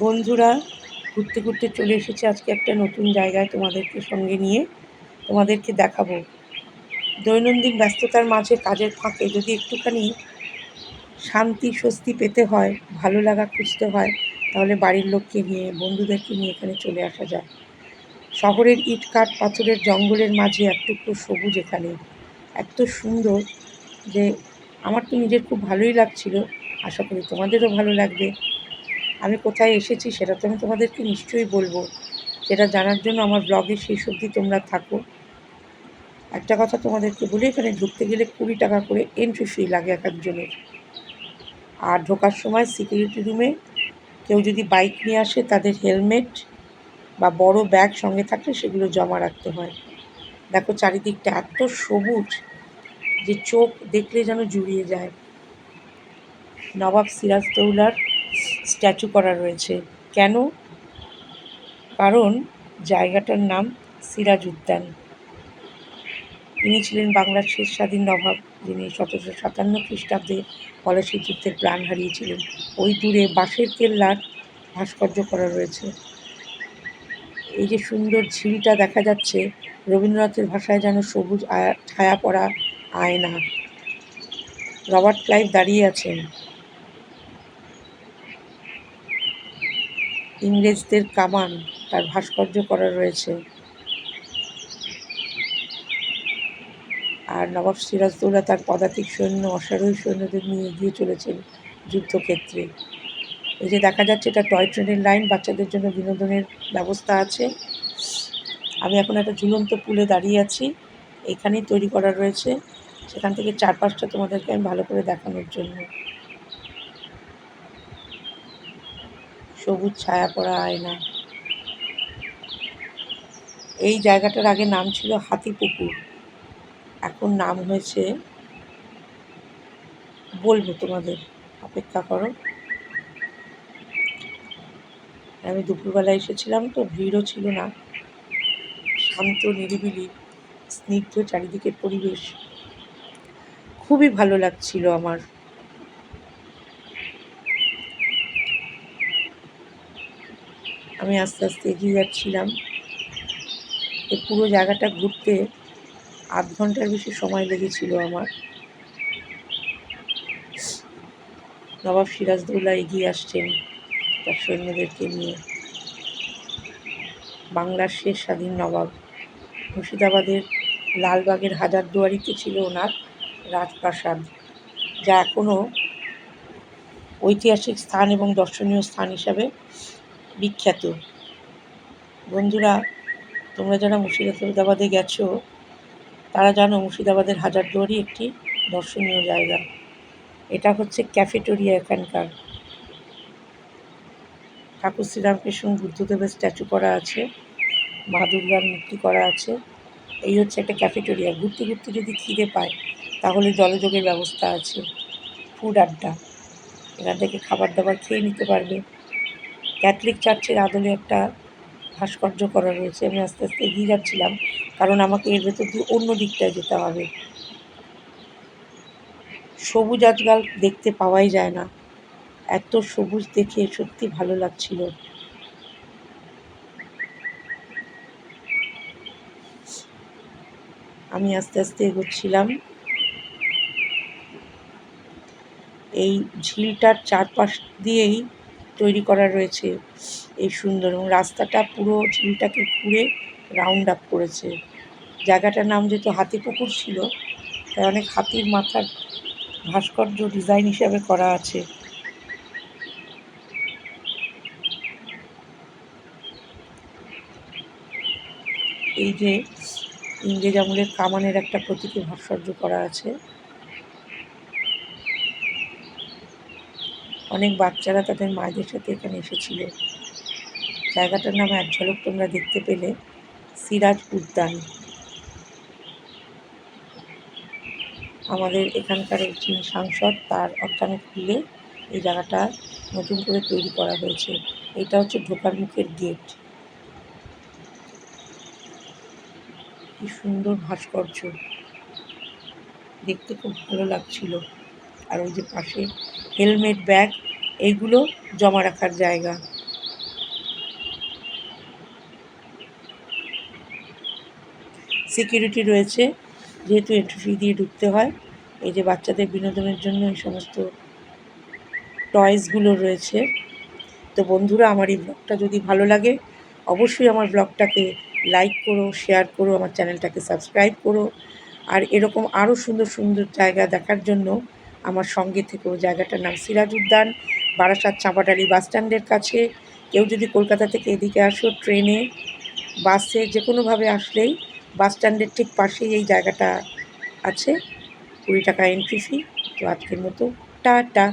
বন্ধুরা, ঘুরতে ঘুরতে চলে এসেছি আজকে একটা নতুন জায়গায় তোমাদেরকে সঙ্গে নিয়ে। তোমাদেরকে দেখাবো। দৈনন্দিন ব্যস্ততার মাঝে কাজের ফাঁকে যদি একটুখানি শান্তি, স্বস্তি পেতে হয়, ভালো লাগা খুঁজতে হয়, তাহলে বাড়ির লোককে নিয়ে, বন্ধুদেরকে নিয়ে এখানে চলে আসা যায়। শহরের ইট কাঠ পাথরের জঙ্গলের মাঝে একটুকু সবুজ এখানে। এত সুন্দর যে আমার তো নিজের খুব ভালোই লাগছিল। আশা করি তোমাদেরও ভালো লাগবে। আমি কোথায় এসেছি সেটা তো আমি তোমাদেরকে নিশ্চয়ই বলব। সেটা জানার জন্য আমার ব্লগে শেষ অবধি তোমরা থাকো। একটা কথা তোমাদেরকে বলি, এখানে ঢুকতে গেলে কুড়ি টাকা করে এন্ট্রি ফি লাগে এক একজনের। আর ঢোকার সময় সিকিউরিটি রুমে কেউ যদি বাইক নিয়ে আসে, তাদের হেলমেট বা বড় ব্যাগ সঙ্গে থাকলে সেগুলো জমা রাখতে হয়। দেখো চারিদিকটা এত সবুজ যে চোখ দেখলে যেন জুড়িয়ে যায়। নবাব সিরাজদৌলার স্ট্যাচু করা রয়েছে। কেন? কারণ জায়গাটার নাম সিরাজ উদ্যান তিনি ছিলেন বাংলার শেষ স্বাধীন নবাব, যিনি সতেরোশো সাতান্ন খ্রিস্টাব্দে পলাশী যুদ্ধের প্রাণ হারিয়েছিলেন। ওই দূরে বাঁশের কেল্লার ভাস্কর্য করা রয়েছে। এই যে সুন্দর ঝিলটা দেখা যাচ্ছে, রবীন্দ্রনাথের ভাষায় যেন সবুজ ছায়া পড়া আয়না। রবার্ট ক্লাইভ দাঁড়িয়ে আছেন। ইংরেজদের কামান তার ভাস্কর্য করা রয়েছে। আর নবাব সিরাজদৌল্লা তার পদাতিক সৈন্য, অশ্বারোহী সৈন্যদের নিয়ে এগিয়ে চলেছেন যুদ্ধক্ষেত্রে। এই যে দেখা যাচ্ছে, এটা টয় ট্রেনের লাইন, বাচ্চাদের জন্য বিনোদনের ব্যবস্থা আছে। আমি এখন একটা ঝুলন্ত পুলে দাঁড়িয়ে আছি, এখানেই তৈরি করা রয়েছে। সেখান থেকে চারপাশটা তোমাদেরকে আমি ভালো করে দেখানোর জন্য। সবুজ ছায়া পড়া আয়না। এই জায়গাটার আগে নাম ছিল হাতিপুকুর। এখন নাম হয়েছে, বলব তোমাদের, অপেক্ষা করো। আমি দুপুরবেলা এসেছিলাম তো, ভিড়ও ছিল না। শান্ত, নিরিবিলি, স্নিগ্ধ চারিদিকের পরিবেশ। খুবই ভালো লাগছিল আমার। আমি আস্তে আস্তে এগিয়ে যাচ্ছিলাম। এই পুরো জায়গাটা ঘুরতে আধ ঘণ্টার বেশি সময় লেগেছিল আমার। নবাব সিরাজদৌল্লা এগিয়ে আসছেন তার সৈন্যদেরকে নিয়ে। বাংলার শেষ স্বাধীন নবাব। মুর্শিদাবাদের লালবাগের হাজারদুয়ারিতে ছিল ওনার রাজপ্রাসাদ, যা এখনও ঐতিহাসিক স্থান এবং দর্শনীয় স্থান হিসাবে বিখ্যাত। বন্ধুরা, তোমরা যারা মুর্শিদাবাদে গেছো, তারা জানো মুর্শিদাবাদের হাজারদুয়ারি একটি দর্শনীয় জায়গা। এটা হচ্ছে ক্যাফেটোরিয়া এখানকার। ঠাকুর শ্রীরামকৃষ্ণ বুদ্ধদেবের স্ট্যাচু করা আছে, মা দুর্গার মূর্তি করা আছে। এই হচ্ছে একটা ক্যাফেটোরিয়া। ঘুরতে ঘুরতে যদি খিদে পায়, তাহলে জলযোগের ব্যবস্থা আছে। ফুড আড্ডা। এখান থেকে খাবার দাবার খেয়ে নিতে পারবে। ক্যাথলিক চার্চের আদলে একটা ভাস্কর্য করা রয়েছে, আমি আস্তে আস্তে এগিয়ে যাচ্ছিলাম, কারণ আমাকে এর ভেতর দিয়ে অন্য দিকটায় যেতে হবে। সবুজ আজকাল দেখতে পাওয়াই যায় না। এত সবুজ দেখে সত্যি ভালো লাগছিল। আমি আস্তে আস্তে এগোচ্ছিলাম। এই ঝিলটার চারপাশ দিয়েই তৈরি করা রয়েছে এই সুন্দর এবং রাস্তাটা পুরো ঝিলটাকে ঘুরে রাউন্ড আপ করেছে। জায়গাটার নাম যেহেতু হাতিপুকুর ছিল, তাই অনেক হাতির মাথার ভাস্কর্য ডিজাইন হিসাবে করা আছে। এই যে ইংরেজ আমলের কামানের একটা প্রতীকী ভাস্কর্য করা আছে। অনেক বাচ্চারা তাদের মায়েদের সাথে এখানে এসেছিল। জায়গাটার নাম এক ঝলক তোমরা দেখতে পেলে, সিরাজ উদ্যান। আমাদের এখানকার যিনি সাংসদ, তার অর্থানুকূল্যে এই জায়গাটা নতুন করে তৈরি করা হয়েছে। এটা হচ্ছে ঢোকার মুখের গেট। কি সুন্দর ভাস্কর্য। দেখতে খুব ভালো লাগছিল। আর ওই যে পাশে হেলমেট, ব্যাগ এইগুলো জমা রাখার জায়গা। সিকিউরিটি রয়েছে, যেহেতু এন্ট্রি ফি দিয়ে ঢুকতে হয়। এই যে বাচ্চাদের বিনোদনের জন্য এই সমস্ত টয়েসগুলো রয়েছে। তো বন্ধুরা, আমার এই ব্লগটা যদি ভালো লাগে, অবশ্যই আমার ব্লগটাকে লাইক করো শেয়ার করো, আমার চ্যানেলটাকে সাবস্ক্রাইব করো। আর এরকম আরও সুন্দর সুন্দর জায়গা দেখার জন্য আমার সঙ্গে থেকেও জায়গাটার নাম সিরাজ উদ্যান বারাসাত চাঁপাটালি বাসস্ট্যান্ডের কাছে। কেউ যদি কলকাতা থেকে এদিকে আসো ট্রেনে, বাসে যে কোনোভাবে আসলেই বাসস্ট্যান্ডের ঠিক পাশেই এই জায়গাটা আছে। কুড়ি টাকা এন্ট্রি ফি তো আজকের মতো। টাটা।